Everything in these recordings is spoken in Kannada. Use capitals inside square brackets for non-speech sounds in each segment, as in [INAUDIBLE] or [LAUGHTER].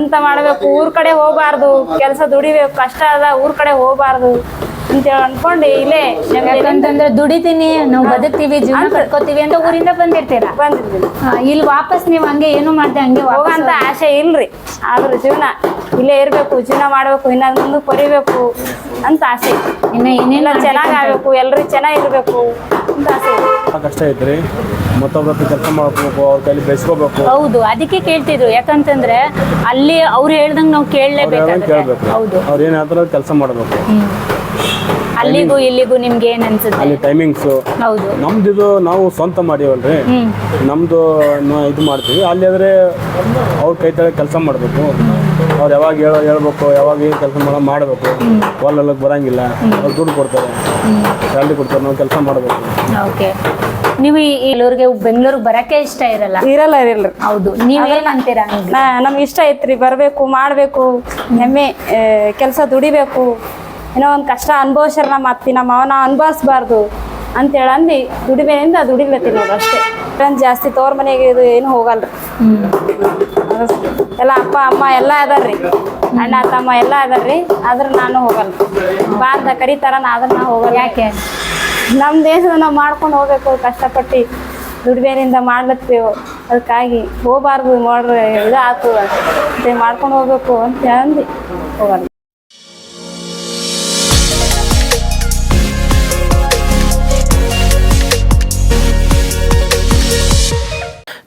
ಅಂತ ಮಾಡ್ಬೇಕು? ಊರ್ ಕಡೆ ಹೋಗ್ಬಾರ್ದು. ಕೆಲಸ ದುಡಿಬೇಕು. ಕಷ್ಟ ಅದ ಊರ್ ಕಡೆ ಹೋಗ್ಬಾರ್ದು. ಅಂತೇಳಿ ಅನ್ಕೊಂಡು ಇಲ್ಲೇ ಯಾಕಂತಂದ್ರೆ ದುಡಿತೀನಿ ನಾವು ಬದುಕ್ತೀವಿ ಜೀವನ ಕಟ್ಕೋತೀವಿ ಅಂತ ಊರಿಂದ ಬಂದಿರ್ತೀರ? ಬಂದಿದ್ದೀನಿ ಹಾ, ಇಲ್ಲಿ ವಾಪಸ್ ನೀವು ಹಂಗೆ ಏನು ಮಾಡ್ದೆ ಹಂಗೆ ಹೋಗಂತ ಆಸೆ ಇಲ್ರಿ. ಆದ್ರ ಜೀವನ ಇಲ್ಲೇ ಇರ್ಬೇಕು ಜೀವನ ಮಾಡ್ಬೇಕು ಇನ್ನ ಮುಂದೆ ಕೊರಿಬೇಕು ಅಂತ ಆಸೆ. ಇನ್ನ ಏನೇನು ಚೆನ್ನಾಗಿ ಆಗ್ಬೇಕು ಎಲ್ರು ಚೆನ್ನಾಗಿರ್ಬೇಕು ಅಂತ ಆಸೆ. ಕಷ್ಟ ಐತ್ರಿ ಮತ್ತೊಬ್ರ ಕೆಲಸ ಮಾಡ್ಕೋಬೇಕು ಅವ್ರ ಕೈಲಿ ಬೆಳೆಸ್ಕೋಬೇಕು ಹೌದು ಅದಕ್ಕೆ ಕೇಳ್ತಿದ್ರು. ಯಾಕಂತಂದ್ರೆ ಅಲ್ಲಿ ಅವ್ರು ಹೇಳ್ದಂಗ್ ನಾವು ಕೇಳಲೇಬೇಕು ಹೌದು. ಅವ್ರು ಏನಾದ್ರೂ ಕೆಲಸ ಮಾಡಬೇಕು. ಅಲ್ಲಿಗೂ ಇಲ್ಲಿಗೂ ನಿಮ್ಗೆ ಏನ್ ಅನ್ಸುತ್ತೆ? ಅಲ್ಲಿ ಟೈಮಿಂಗ್ಸು ಹೌದು. ನಮ್ದು ಇದು ನಾವು ಸ್ವಂತ ಮಾಡೀವಲ್ರಿ. ನಮ್ದು ನ- ಇದು ಮಾಡ್ತೀವಿ. ಅಲ್ಲಿ ಆದ್ರೆ ಅವ್ರ ಕೈ ತಳ ಕೆಲಸ ಮಾಡಬೇಕು. ಅವ್ರು ಯಾವಾಗ ಹೇಳೋ ಹೇಳ್ಬೇಕು ಯಾವಾಗ ಏನು ಕೆಲಸ ಮಾಡೋ ಮಾಡಬೇಕು. ಹೊಲಕ್ಕೆ ಬರಂಗಿಲ್ಲ. ಅವ್ರು ದುಡ್ಡು ಕೊಡ್ತಾರೆ. ಸ್ಯಾಲ್ರಿ ಕೊಡ್ತಾರೆ. ನಾವು ಕೆಲಸ ಮಾಡಬೇಕು. ಓಕೆ. ನೀವು ಈ- ಇಲ್ಲೂರಿಗೆ ಬೆಂಗಳೂರಿಗೆ ಬರಕ್ಕೆ ಇಷ್ಟ ಇರಲ್ಲ? ಇರಲ್ಲ ಇರಲ್ಲ. ಹೌದು. ನೀವೇನ್ ಅಂತೀರಾ ಹಂಗೆ? ನಾ ನಮ್ಗೆ ಇಷ್ಟ ಐತ್ರಿ. ಬರಬೇಕು ಮಾಡಬೇಕು. ಹೆಮ್ಮೆ ಕೆಲಸ ದುಡಿಬೇಕು. ಏನೋ ಒಂದು ಕಷ್ಟ ಅನುಭವಿಸ್ಯಾರ ನಮ್ಮ ಅತ್ತಿ ನಮ್ಮ ಅವನ ಅನುಭವಿಸ್ಬಾರ್ದು ಅಂತೇಳಿ ಅಂದು ದುಡಿಮೆಯಿಂದ ದುಡಿಲತ್ತಿ ನೋಡ್ರಿ ಅಷ್ಟೇ. ಫ್ರೆಂಡ್ ಜಾಸ್ತಿ ತೋರ್ ಮನೆಗೆ ಇದು ಏನು ಹೋಗಲ್ರಿ. ಹ್ಮ್ ಎಲ್ಲ ಅಪ್ಪ ಅಮ್ಮ ಎಲ್ಲ ಅದಾರ್ರಿ. ಅಣ್ಣ ತಮ್ಮ ಎಲ್ಲ ಅದಾರ್ರಿ. ಆದ್ರೆ ನಾನು ಹೋಗಲ್ಲ. ಬಾ ಅಂತ ಕರೀತಾರ ನಾ ಆದ್ರೆ ನಾ ಹೋಗಲ್ಲ. ಯಾಕೆ? ನಮ್ಮ ದೇಶದ ನಾವು ಮಾಡ್ಕೊಂಡು ಹೋಗ್ಬೇಕು ಕಷ್ಟಪಟ್ಟು ದುಡಿಮೆಯಿಂದ ಮಾಡ್ಲತ್ತೇವು. ಅದಕ್ಕಾಗಿ ಹೋಗಬಾರ್ದು ನೋಡ್ರಿ ಇದು ಆತು. ಮತ್ತೆ ಮಾಡ್ಕೊಂಡು ಹೋಗ್ಬೇಕು ಅಂತ ಹೇಳಿ ಹೋಗಲ್ಲ.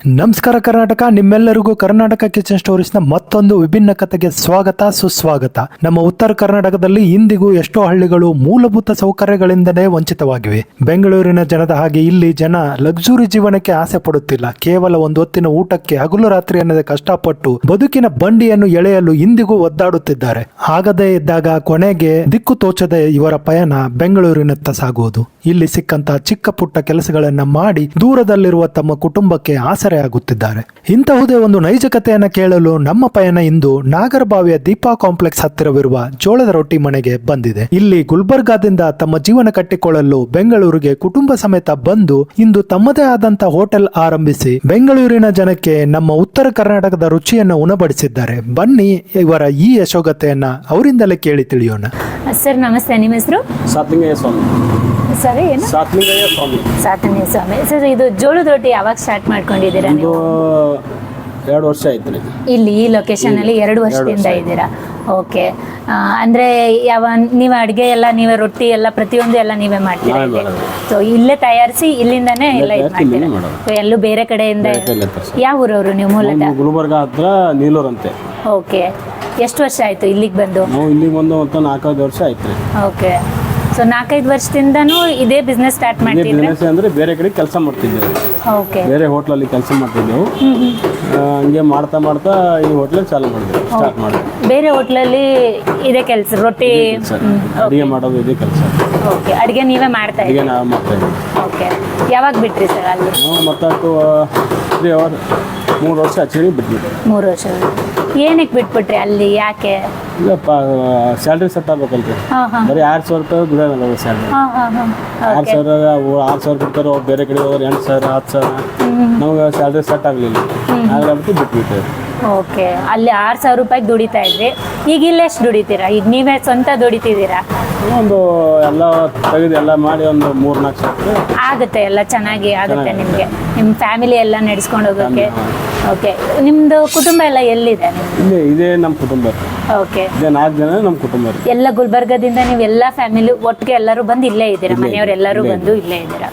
ನಮಸ್ಕಾರ ಕರ್ನಾಟಕ, ನಿಮ್ಮೆಲ್ಲರಿಗೂ ಕರ್ನಾಟಕ ಕಿಚನ್ ಸ್ಟೋರೀಸ್ನ ಮತ್ತೊಂದು ವಿಭಿನ್ನ ಕಥೆಗೆ ಸ್ವಾಗತ, ಸುಸ್ವಾಗತ. ನಮ್ಮ ಉತ್ತರ ಕರ್ನಾಟಕದಲ್ಲಿ ಇಂದಿಗೂ ಎಷ್ಟೋ ಹಳ್ಳಿಗಳು ಮೂಲಭೂತ ಸೌಕರ್ಯಗಳಿಂದಲೇ ವಂಚಿತವಾಗಿವೆ. ಬೆಂಗಳೂರಿನ ಜನದ ಹಾಗೆ ಇಲ್ಲಿ ಜನ ಲಕ್ಸುರಿ ಜೀವನಕ್ಕೆ ಆಸೆ ಪಡುತ್ತಿಲ್ಲ. ಕೇವಲ ಒಂದು ಹೊತ್ತಿನ ಊಟಕ್ಕೆ ಹಗಲು ರಾತ್ರಿ ಅನ್ನದೆ ಕಷ್ಟಪಟ್ಟು ಬದುಕಿನ ಬಂಡಿಯನ್ನು ಎಳೆಯಲು ಇಂದಿಗೂ ಒದ್ದಾಡುತ್ತಿದ್ದಾರೆ. ಆಗದೇ ಇದ್ದಾಗ ಕೊನೆಗೆ ದಿಕ್ಕು ತೋಚದೆ ಇವರ ಪಯಣ ಬೆಂಗಳೂರಿನತ್ತ ಸಾಗುವುದು. ಇಲ್ಲಿ ಸಿಕ್ಕಂತಹ ಚಿಕ್ಕ ಪುಟ್ಟ ಕೆಲಸಗಳನ್ನ ಮಾಡಿ ದೂರದಲ್ಲಿರುವ ತಮ್ಮ ಕುಟುಂಬಕ್ಕೆ ಆಸರೆ ಆಗುತ್ತಿದ್ದಾರೆ ಇಂತಹುದೇ ಒಂದು ನೈಜ ಕಥೆಯನ್ನು ಕೇಳಲು ನಮ್ಮ ಪಯಣ ಇಂದು ನಾಗರಬಾವಿಯ ದೀಪಾ ಕಾಂಪ್ಲೆಕ್ಸ್ ಹತ್ತಿರವಿರುವ ಜೋಳದ ರೊಟ್ಟಿ ಮನೆಗೆ ಬಂದಿದೆ. ಇಲ್ಲಿ ಗುಲ್ಬರ್ಗಾದಿಂದ ತಮ್ಮ ಜೀವನ ಕಟ್ಟಿಕೊಳ್ಳಲು ಬೆಂಗಳೂರಿಗೆ ಕುಟುಂಬ ಸಮೇತ ಬಂದು ಇಂದು ತಮ್ಮದೇ ಆದಂತ ಹೋಟೆಲ್ ಆರಂಭಿಸಿ ಬೆಂಗಳೂರಿನ ಜನಕ್ಕೆ ನಮ್ಮ ಉತ್ತರ ಕರ್ನಾಟಕದ ರುಚಿಯನ್ನು ಉಣಬಡಿಸಿದ್ದಾರೆ. ಬನ್ನಿ ಇವರ ಈ ಯಶೋಗತೆಯನ್ನ ಅವರಿಂದಲೇ ಕೇಳಿ ತಿಳಿಯೋಣ. ಸರ್ ನಮಸ್ತೆ. ನಿಮ್ಮ ಹೆಸರು? ಸ್ವಾಮಿ. ಸರ್ ಏನು? ಸಾತ್ಲಿಂಗಯ್ಯ ಸ್ವಾಮಿ. ಸಾತನ್ಯ ಸ್ವಾಮಿ. ಸರ್ ಇದು ಜೋಳದ ರೊಟ್ಟಿ ಯಾವಾಗ ಸ್ಟಾರ್ಟ್ ಮಾಡ್ಕೊಂಡಿದ್ದೀರಾ ನೀವು? ಎರಡು ವರ್ಷ ಆಯ್ತು ರೀ ಇಲ್ಲಿ ಈ ಲೊಕೇಶನ್ ಅಲ್ಲಿ ಎರಡು ವರ್ಷದಿಂದ ಇದ್ದೀರಾ? ಓಕೆ. ಅಂದ್ರೆ ಯಾವ ನೀವು ಅಡಿಗೆ ಎಲ್ಲ ನೀವೇ ರೊಟ್ಟಿ ಎಲ್ಲ ಪ್ರತಿಯೊಂದು ಎಲ್ಲ ನೀವೇ ಮಾಡ್ತೀರಾ? ನಾವೇ ಇಲ್ಲಿ? ಮಾಡೋದು. ಸೊ ಇಲ್ಲೇ ತಯಾರಿಸಿ ಇಲ್ಲಿಂದಾನೇ ಎಲ್ಲ ಇದು ತಯಾರಿಸಿ ಮಾಡೋದು. ಎಲ್ಲೂ ಬೇರೆ ಕಡೆಯಿಂದ ಬೇರೆ. ಯಾವ ಊರವರು ನೀವು ಮೂಲತಃ? ನಮ್ಮ ಗುಲ್ಬರ್ಗ ಹತ್ರ ನೀಲೂರ್ ಅಂತೆ ಓಕೆ. ಎಷ್ಟು ವರ್ಷ ಆಯ್ತು ಇಲ್ಲಿಗೆ ಬಂದು? ನಾವು ಇಲ್ಲಿಗೆ ಬಂದು ಒಂದು ನಾಲ್ಕೈದು ವರ್ಷ ಆಯ್ತು ರೀ. ಓಕೆ. ಸೊ ನಾಲ್ಕೈದು ವರ್ಷದಿಂದನೂ ಇದೇ ಬಿಸ್ನೆಸ್ ಸ್ಟಾರ್ಟ್ ಮಾಡ್ತಿದ್ರೆ? ಬಿಸ್ನೆಸ್ ಅಂದ್ರೆ ಬೇರೆ ಕಡೆ ಕೆಲಸ ಮಾಡ್ತಿದ್ದೆವು. ಓಕೆ. ಬೇರೆ ಹೋಟ್ಲಲ್ಲಿ ಕೆಲಸ ಮಾಡ್ತಿದ್ದೆವು. ಹಂಗೆ ಮಾಡ್ತಾ ಮಾಡ್ತಾ ಈ ಹೋಟ್ಲಲ್ಲಿ ಚಾಲು ಮಾಡಿದ್ವಿ. ಸ್ಟಾರ್ಟ್ ಮಾಡಿದ್ವಿ. ಬೇರೆ ಹೋಟ್ಲಲ್ಲಿ ಇದೇ ಕೆಲಸ ರೊಟ್ಟಿ ಅಡಿಗೆ ಮಾಡೋದು ಇದೇ ಕೆಲಸ. ಓಕೆ ಅಡುಗೆ ನೀವೇ ಮಾಡ್ತಾ ಇದ್ದೀವಿ ಅಡಿಗೆ ನಾವು ಮಾಡ್ತಾ ಇದ್ದೀವಿ. ಓಕೆ ಯಾವಾಗ ಬಿಟ್ರಿ ಸರ್ ಅಲ್ಲಿ? ನಾವು ಮತ್ತಾತು ತ್ರೀ ಅವರ್ ಮೂರು ವರ್ಷ ಹಚ್ಚಿಡಿ ಬಿಟ್ಬಿಟ್ಟು ಮೂರು ವರ್ಷ. ಏನಕ್ಕೆ ಬಿಟ್ಬಿಟ್ರಿ ಅಲ್ಲಿ ಯಾಕೆ? ಇಲ್ಲಪ್ಪ ಸ್ಯಾಲ್ರಿ ಸೆಟ್ ಆಗ್ಬೇಕಲ್ರಿ. ಹಾಂ ಹಾಂ. ಬರೀ ಆರು ಸಾವಿರ ರೂಪಾಯಿ ದುಡಿಯೋದಲ್ಲ ಸ್ಯಾಲ್ರಿ. ಹಾಂ ಹಾಂ ಹಾಂ. ಆರು ಸಾವಿರ ಆರು ಸಾವಿರ ಕೊಡ್ತಾರೆ ಅವ್ರು ಬೇರೆ ಕಡೆ ಹೋದ್ರೆ ಎಂಟು ಸಾವಿರ ಹತ್ತು ಸಾವಿರ. ನಮ್ಗೆ ಸ್ಯಾಲ್ರಿ ಸೆಟ್ ಆಗಲಿಲ್ಲ. ಹಾಗಾಗಿ ಬಿಟ್ಬಿಟ್ಟೆ ಓಕೆ ಅಲ್ಲಿ ಆರು ಸಾವಿರ ರೂಪಾಯಿಗೆ ದುಡಿತಾ ಇದ್ರಿ. ಈಗ ಇಲ್ಲಿ ಎಷ್ಟು ದುಡಿತೀರಾ? ಈಗ ನೀವೇ ಸ್ವಂತ ದುಡಿತಿದ್ದೀರಾ? ಒಂದು ಎಲ್ಲ ತೆಗೆದು ಎಲ್ಲ ಮಾಡಿ ಒಂದು ಮೂರು ನಾಲ್ಕು ಸಾವಿರ ಆಗುತ್ತೆ ಎಲ್ಲ ಚೆನ್ನಾಗಿ ಆಗುತ್ತೆ ನಿಮಗೆ. ನಿಮ್ಮ ಫ್ಯಾಮಿಲಿ ಎಲ್ಲ ನಡೆಸ್ಕೊಂಡು ಹೋಗೋಕೆ. ಓಕೆ ನಿಮ್ದು ಕುಟುಂಬ ಎಲ್ಲ ಎಲ್ಲಿದೆ? ಇಲ್ಲಿ ಇದೇ ನಮ್ಮ ಕುಟುಂಬ. ಓಕೆ ಇದೇ ನಾಲ್ಕು ಜನ ನಮ್ಮ ಕುಟುಂಬ. ಎಲ್ಲ ಗುಲ್ಬರ್ಗದಿಂದ ನೀವು ಎಲ್ಲ ಫ್ಯಾಮಿಲಿ ಒಟ್ಟಿಗೆ ಎಲ್ಲರೂ ಬಂದು ಇಲ್ಲೇ ಇದ್ದೀರಾ? ಮನೆಯವ್ರು ಮನೆಯವರೆಲ್ಲರೂ ಬಂದು ಇಲ್ಲೇ ಇದ್ದೀರಾ?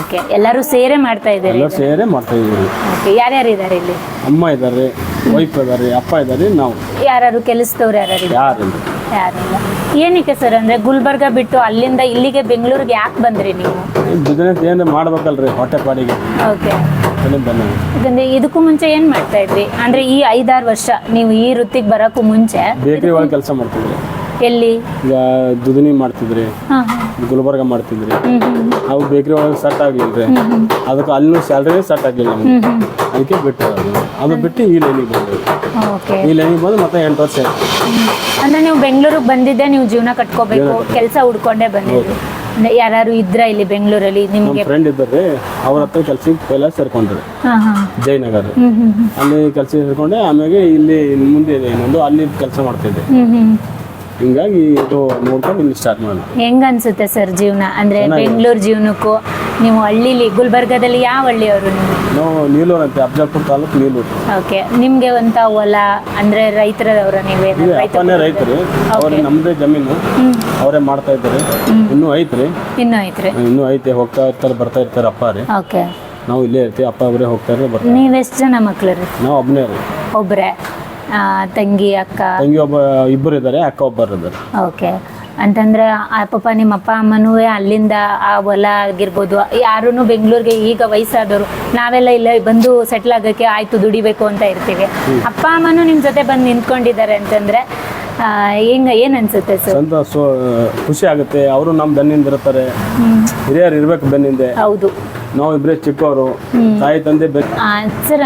ಓಕೆ ಎಲ್ಲರೂ ಸೇರೆ ಮಾಡ್ತಾ ಇದ್ದೀರಿ ಸೇರೇ ಮಾಡ್ತಾ ಇದ್ದೀವಿ. ಓಕೆ ಯಾರ್ಯಾರು ಇದ್ದಾರೆ ಇಲ್ಲಿ? ಅಮ್ಮ ಇದ್ದಾರೆ. ವೈಫ್ ಇದಾರೆ ಅಪ್ಪ ಇದ್ದಾರೆ ನಾವು. ಯಾರು ಕೆಲಸದವ್ರು ಯಾರು ಯಾರಿಲ್ಲ ಯಾರಿಲ್ಲ ಏನಕ್ಕೆ ಸರ್ ಅಂದ್ರೆ ಗುಲ್ಬರ್ಗ ಬಿಟ್ಟು ಅಲ್ಲಿಂದ ಇಲ್ಲಿಗೆ ಬೆಂಗಳೂರಿಗೆ ಯಾಕೆ ಬಂದ್ರಿ ನೀವು? ಬಿಸ್ನೆಸ್ ಏನು ಮಾಡ್ಬೇಕಲ್ರಿ ಹೊಟ್ಟೆ ಪಾಡಿಗೆ. ಓಕೆ. ಯಾಕಂದ್ರೆ ಇದಕ್ಕೂ ಮುಂಚೆ ಏನ್ ಮಾಡ್ತಾ ಇದ್ರಿ? ಅಂದ್ರೆ ಈ ಐದಾರು ವರ್ಷ ನೀವು ಈ ವೃತ್ತಿಗೆ ಬರಕ್ಕೂ ಮುಂಚೆ ಬೇಕರಿ ಒಳಗೆ ಕೆಲಸ ಮಾಡ್ತಿದ್ರಿ ಎಲ್ಲಿ? ಈಗ ದುಧನಿ ಮಾಡ್ತಿದ್ರಿ ಹಾ ಹಾ. ಗುಲ್ಬರ್ಗ ಮಾಡ್ತಿದ್ರಿ. ಅವು ಬೇಕ್ರಿ ಒಳಗೆ ಸೆಟ್ ಆಗ್ಲಿಲ್ರಿ ಅದಕ್ಕೆ ಅಲ್ಲೂ ಸ್ಯಾಲ್ರಿ ಸೆಟ್ ಆಗಿಲ್ಲ ನಮ್ಗೆ. ಅದಕ್ಕೆ ಬಿಟ್ಟು ಅದು. ಬಿಟ್ಟು ಈ ಲೈನಿಗೆ ಬಂದ್ರಿ ಓಕೆ. ಈ ಲೈನಿಗೆ ಬಂದು ಮತ್ತೆ ಎಂಟು ವರ್ಷ ಆಯ್ತು. ಅಂದ್ರೆ ನೀವು ಬೆಂಗಳೂರಿಗೆ ಬಂದಿದ್ದೆ ನೀವು ಜೀವನ ಕಟ್ಕೋಬೇಕು ಕೆಲಸ ಹುಡ್ಕೊಂಡೇ ಬಂದಿದ್ರಿ. ಯಾರು ಇದ್ರ ಇಲ್ಲಿ ಬೆಂಗಳೂರಲ್ಲಿ ನಮ್ಮ ನಿಮ್ಗೆ? ಫ್ರೆಂಡ್ ಇದ್ದಾರೆ ಅವ್ರ ಹತ್ರ ಕೆಲ್ಸಕ್ಕೆ ಪೈಲ ಸೇರ್ಕೊಂಡ್ರಿ. ಹಾ ಹಾ. ಜಯನಗರ್. ಹ್ಮ್ ಹ್ಮ್ ಹ್ಮ್. ಅಲ್ಲಿ ಕೆಲಸ ಸೇರ್ಕೊಂಡೆ ಆಮೇಲೆ ಇಲ್ಲಿ ಮುಂದೆ ಇದೆ ಇನ್ನೊಂದು ಅಲ್ಲಿ ಕೆಲಸ ಮಾಡ್ತಿದ್ದೆ. ಹ್ಮ್ ಹ್ಮ್. ಹಿಂಗಾಗಿ ಇದು ನೋಡ್ಕೊಂಡು ಇಲ್ಲಿ ಸ್ಟಾರ್ಟ್ ಮಾಡೋಣ. ಹೆಂಗ ಅನ್ಸುತ್ತೆ ಸರ್ ಜೀವನ? ಅಂದ್ರೆ ಚೆನ್ನಾಗಿದೆ. ಬೆಂಗಳೂರು ಜೀವನಕ್ಕೂ ನೀವು ಹಳ್ಳಿಲಿ ಗುಲ್ಬರ್ಗದಲ್ಲಿ ಯಾವ ಹಳ್ಳಿಯವರು ನೀವು? ನಾವು ನೀಲೂರು ಅಂತ ಅಫಜಲ್ಪುರ ತಾಲೂಕು ನೀಲೂರು. ಓಕೆ. ನಿಮ್ಗೆ ಒಂತ ಹೊಲ ಅಂದ್ರೆ ರೈತರವರ ನೀವೇನು ರೈತ ಅಪ್ಪನೇ ರೈತರು. ಅವ್ರಿಗೆ ನಮ್ಮದೇ ಜಮೀನು. ಅವರೇ ಮಾಡ್ತಾ ಇದ್ದಾರೆ. ಇನ್ನೂ ಐತ್ರಿ. ಇನ್ನೂ ಐತ್ರಿ? ಇನ್ನೂ ಐತೆ. ಹೋಗ್ತಾ ಇರ್ತಾರೆ ಬರ್ತಾ ಇರ್ತಾರೆ ಅಪ್ಪ ರೀ. ಓಕೆ. ನಾವು ಇಲ್ಲೇ ಇರ್ತೀವಿ. ಅಪ್ಪ ಅವರೇ ಹೋಗ್ತಾರೆ ಬರ್ತಾರೆ. ಎಷ್ಟು ಜನ ಮಕ್ಳು ರೀ? ನಾವು ಒಬ್ಬನೇ ರೀ. ಒಬ್ರೆ? ಆ, ತಂಗಿ ಅಕ್ಕ? ತಂಗಿ ಒಬ್ಬ ಇಬ್ಬರು ಇದ್ದಾರೆ ಅಕ್ಕ ಒಬ್ಬರು ಇದ್ದಾರೆ. ಓಕೆ. ಅಂತಂದ್ರೆ ಆ ಪಾಪ ನಿಮ್ಮ ಅಪ್ಪ ಅಮ್ಮನೂ ಅಲ್ಲಿಂದ ಆ ಹೊಲ ಆಗಿರ್ಬೋದು. ಯಾರೂ ಬೆಂಗಳೂರಿಗೆ ಈಗ ವಯಸ್ಸಾದವರು ನಾವೆಲ್ಲ ಇಲ್ಲ ಬಂದು ಸೆಟ್ಲ್ ಆಗೋಕ್ಕೆ ಆಯ್ತು ದುಡಿಬೇಕು ಅಂತ ಇರ್ತೀವಿ. ಅಪ್ಪ ಅಮ್ಮನೂ ನಿಮ್ಮ ಜೊತೆ ಬಂದು ನಿಂತ್ಕೊಂಡಿದ್ದಾರೆ ಅಂತಂದ್ರೆ ಆ, ಹೆಂಗ ಏನ್ ಅನ್ಸುತ್ತೆ ಸರ್? ಸ್ವಂತ ಸೊ ಖುಷಿ ಆಗುತ್ತೆ. ಅವರು ನಮ್ಮ ಬೆನ್ನಿಂದ ಇರ್ತಾರೆ ಹಿರಿಯರು ಇರ್ಬೇಕು ಬೆನ್ನಿಂದೆ ಹೌದು. ನಾವು ಇಬ್ಬರೇ ಚಿಕ್ಕವರು. ತಾಯಿ ತಂದೆ ಸರ್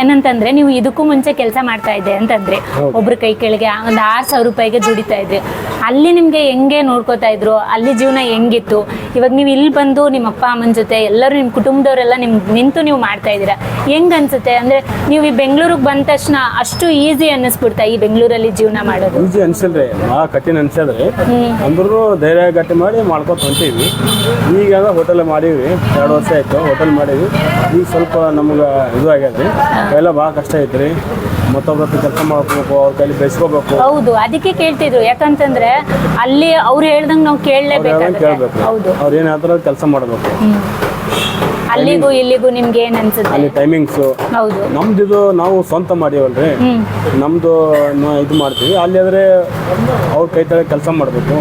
ಏನಂತಂದ್ರೆ ನೀವು ಇದಕ್ಕೂ ಮುಂಚೆ ಕೆಲಸ ಮಾಡ್ತಾ ಇದ್ದೆ ಅಂತಂದ್ರೆ. ಒಬ್ರ ಕೈ ಕೆಳಗೆ ಒಂದು ಆರು ಸಾವಿರ ರೂಪಾಯಿಗೆ ದುಡಿತಾ ಇದ್ರಿ ಅಲ್ಲಿ ನಿಮ್ಗೆ ಹೆಂಗೆ ನೋಡ್ಕೋತಾ ಇದ್ರು? ಅಲ್ಲಿ ಜೀವನ ಹೆಂಗಿತ್ತು? ಇವಾಗ ನೀವು ಇಲ್ಲಿ ಬಂದು ನಿಮ್ಮ ಅಪ್ಪ ಅಮ್ಮನ ಜೊತೆ ಎಲ್ಲರೂ ನಿಮ್ಮ ಕುಟುಂಬದವರೆಲ್ಲ ನಿಮ್ ನಿಂತು ನೀವು ಮಾಡ್ತಾ ಇದ್ದೀರಾ? ಹೆಂಗ್ ಅನ್ಸುತ್ತೆ? ಅಂದ್ರೆ ನೀವು ಈ ಬೆಂಗಳೂರಿಗೆ ಬಂದ ತಕ್ಷಣ ಅಷ್ಟು ಈಸಿ ಅನ್ನಿಸ್ಬಿಡ್ತಾ ಈ ಬೆಂಗಳೂರಲ್ಲಿ ಜೀವನ ಮಾಡೋದು? ಈಜಿ ಅನ್ಸಲ್ರಿ. ಭಾಳ ಕಠಿಣ ಅನ್ಸದ್ರಿ ಅಂದ್ರೂ ಧೈರ್ಯ ಗಟ್ಟಿ ಮಾಡಿ ಮಾಡ್ಕೊತ ಹೊಂಟೀವಿ. ಈಗ ಹೋಟೆಲ್ ಮಾಡೀವಿ. ಎರಡು ವರ್ಷ ಆಯ್ತು ಹೋಟೆಲ್ ಮಾಡೀವಿ ಈಗ ಸ್ವಲ್ಪ ನಮ್ಗೆ ಇದು ಆಗ್ಯದ್ರಿ ಎಲ್ಲ ಭಾಳ ಕಷ್ಟ ಐತ್ರಿ. ಮತ್ತೊಬ್ಬರ ಕೆಲಸ ಮಾಡ್ಕೋಬೇಕು ಅವ್ರ ಕೈಲಿ ಬೆಳೆಸ್ಕೋಬೇಕು. ಹೌದು ಅದಕ್ಕೆ ಕೇಳ್ತಿದ್ರು. ಯಾಕಂತಂದ್ರೆ ಅಲ್ಲಿ ಅವ್ರು ಹೇಳ್ದಂಗೆ ನಾವು ಕೇಳಲೇಬೇಕು ಕೇಳಬೇಕು. ಹೌದು. ಅವ್ರು ಏನು ಹೇಳ್ತಾರೋ ಕೆಲಸ ಮಾಡಬೇಕು. ಅಲ್ಲಿಗೂ ಇಲ್ಲಿಗೂ ನಿಮ್ಗೆ ಏನ್ ಅನ್ಸುತ್ತೆ? ಅಲ್ಲಿ ಟೈಮಿಂಗ್ಸ್ ಹೌದು. ನಮ್ದು ಇದು ನಾವು ಸ್ವಂತ ಮಾಡೀವಲ್ರಿ. ನಮ್ದು ಇದು ಮಾಡ್ತೀವಿ. ಅಲ್ಲಿ ಆದ್ರೆ ಅವ್ರ ಕೈ ತಳ ಕೆಲಸ ಮಾಡಬೇಕು.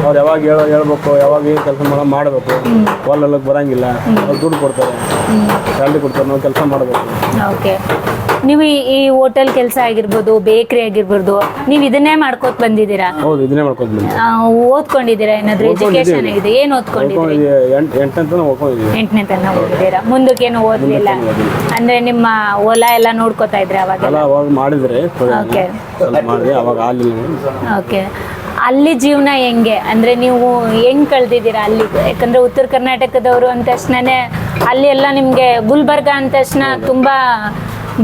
ಅವ್ರು ಯಾವಾಗ ಹೇಳೋ ಹೇಳ್ಬೇಕು ಯಾವಾಗ ಏನು ಕೆಲಸ ಮಾಡೋ ಮಾಡಬೇಕು ಹೊಲಕ್ಕೆ ಬರಂಗಿಲ್ಲ ಅವ್ರು ದುಡ್ಡು ಕೊಡ್ತಾರೆ ಸ್ಯಾಲ್ರಿ ಕೊಡ್ತಾರೆ ನಾವು ಕೆಲಸ ಮಾಡಬೇಕು. ಓಕೆ. ನೀವು ಈ- ಈ ಹೋಟೆಲ್ ಕೆಲಸ ಆಗಿರ್ಬೋದು ಬೇಕರಿ ಆಗಿರ್ಬೋದು ನೀವು ಇದನ್ನೇ ಮಾಡ್ಕೋತ ಬಂದಿದ್ದೀರಾ? ಹೌದು ಇದನ್ನೇ ಮಾಡ್ಕೊಂಡು ಬಂದ್ವಿ ಆ, ಓದ್ಕೊಂಡಿದ್ದೀರಾ ಏನಾದ್ರು ಎಜುಕೇಶನ್ ಆಗಿದೆ? ಏನು ಓದ್ಕೊಂಡಿದ್ದೀರಾ? ಎಂಟು ಎಂಟು ಓದ್ಕೊಂಡಿದ್ದೀರಾ ಎಂಟನೇ ತನಕ ಓದಿದ್ದೀರಾ? ಮುಂದಕ್ಕೇನು ಓದ್ಲಿಲ್ಲ? ಅಂದ್ರೆ ನಿಮ್ಮ ಹೊಲ ಎಲ್ಲ ನೋಡ್ಕೋತಾ ಇದ್ರೆ ಅವಾಗ ಎಲ್ಲ ಅವಾಗ ಮಾಡಿದ್ರೆ ಓಕೆ. ಸ್ವಲ್ಪ ಮಾಡಿದೆ ಅವಾಗ ಆಗಲಿಲ್ಲ. ಓಕೆ. ಅಲ್ಲಿ ಜೀವನ ಹೆಂಗೆ? ಅಂದ್ರೆ ನೀವು ಹೆಂಗ್ ಕಳ್ದಿದ್ದೀರಾ ಅಲ್ಲಿ? ಯಾಕಂದ್ರೆ ಉತ್ತರ ಕರ್ನಾಟಕದವರು ಅಂದ ತಕ್ಷಣನೇ ಅಲ್ಲಿ ಎಲ್ಲ ನಿಮ್ಗೆ ಗುಲ್ಬರ್ಗ ಅಂದ ತಕ್ಷಣ ತುಂಬಾ